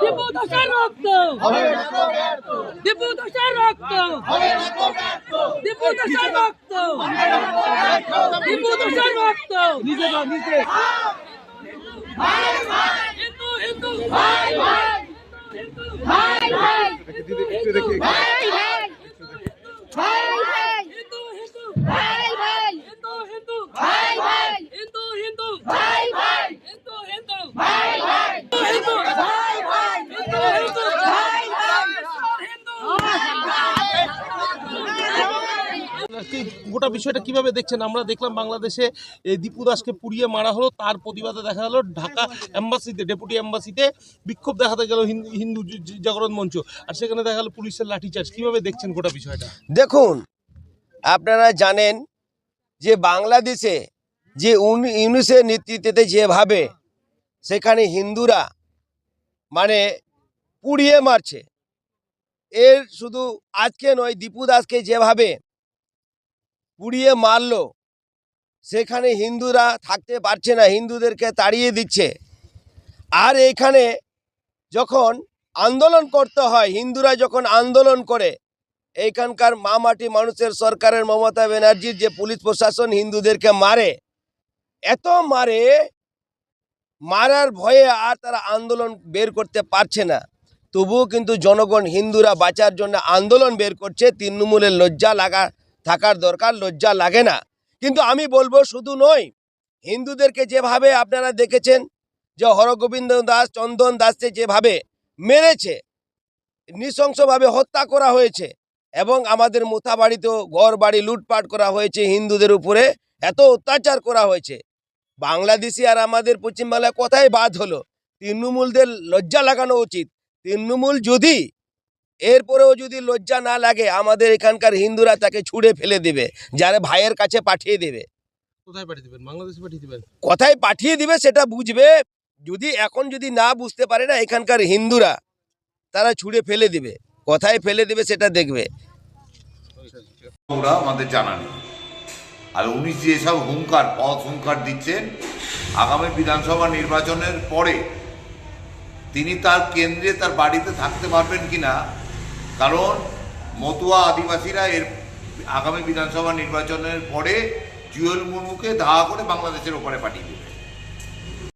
দীপু দোষের রক্ত দীপু দোষের রক্ত দীপু দোষের রক্ত গোটা বিষয়টা কীভাবে দেখছেন? আমরা দেখলাম বাংলাদেশে এই দীপু দাসকে পুড়িয়ে মারা হলো, তার প্রতিবাদে দেখা গেল ঢাকা এম্বাসিতে, ডেপুটি এম্বাসিতে বিক্ষোভ দেখাতে গেল হিন্দু জাগরণ মঞ্চ। আর সেখানে দেখা গেল পুলিশের লাঠিচার্জ। কীভাবে দেখছেন গোটা বিষয়টা? দেখুন, আপনারা জানেন যে বাংলাদেশে যে উন- ইউনুসের নেতৃত্বে যেভাবে সেখানে হিন্দুরা মানে পুড়িয়ে মারছে, এর শুধু আজকে নয়, দীপু দাসকে যেভাবে পুড়িয়ে মারলো। সেখানে হিন্দুরা থাকতে পারছে না, হিন্দুদেরকে তাড়িয়ে দিচ্ছে। আর এখানে যখন আন্দোলন করতে হয়, হিন্দুরা যখন আন্দোলন করে, এইখানকার মা মাটি মানুষের সরকারের মমতা ব্যানার্জির যে পুলিশ প্রশাসন হিন্দুদেরকে মারে, এত মারে, মারার ভয়ে আর তারা আন্দোলন বের করতে পারছে না। তবুও কিন্তু জনগণ হিন্দুরা বাঁচার জন্য আন্দোলন বের করছে। তৃণমূলের লজ্জা লাগা থাকার দরকার, লজ্জা লাগে না। কিন্তু আমি বলব শুধু নয়, হিন্দুদেরকে যেভাবে আপনারা দেখেছেন, যে হরগোবিন্দ দাস, চন্দন দাসকে যেভাবে মেরেছে, নৃশংসভাবে হত্যা করা হয়েছে এবং আমাদের মোথা বাড়িতেও ঘর বাড়ি লুটপাট করা হয়েছে হিন্দুদের উপরে, এত অত্যাচার করা হয়েছে। বাংলাদেশি আর আমাদের পশ্চিমবাংলায় কোথায় বাদ হলো, তৃণমূলদের লজ্জা লাগানো উচিত। তৃণমূল যদি এরপরেও যদি লজ্জা না লাগে আমাদের এখানকার হিন্দুরা তাকে ছুঁড়ে ফেলে দেবে যারা ভাইয়ের কাছে পাঠিয়ে দেবে। কোথায় পাঠিয়ে দেবেন? বাংলাদেশে পাঠিয়ে দেবেন? কোথায় পাঠিয়ে দিবে সেটা বুঝবে? যদি এখন যদি না বুঝতে পারে না এখানকার হিন্দুরা তারা ছুঁড়ে ফেলে দিবে। কোথায় ফেলে দিবে সেটা দেখবে। ওরা আমাদের জানা নেই। আর উনি যেসব হুঙ্কার পথ হুঙ্কার দিচ্ছেন আগামী বিধানসভা নির্বাচনের পরে তিনি তার কেন্দ্রে তার বাড়িতে থাকতে পারবেন কিনা কারণ মতুয়া আদিবাসীরা এর আগামী বিধানসভা নির্বাচনের পরে জুয়েল মুর্মুকে ধাওয়া করে বাংলাদেশের ওপারে পাঠিয়ে দেবে।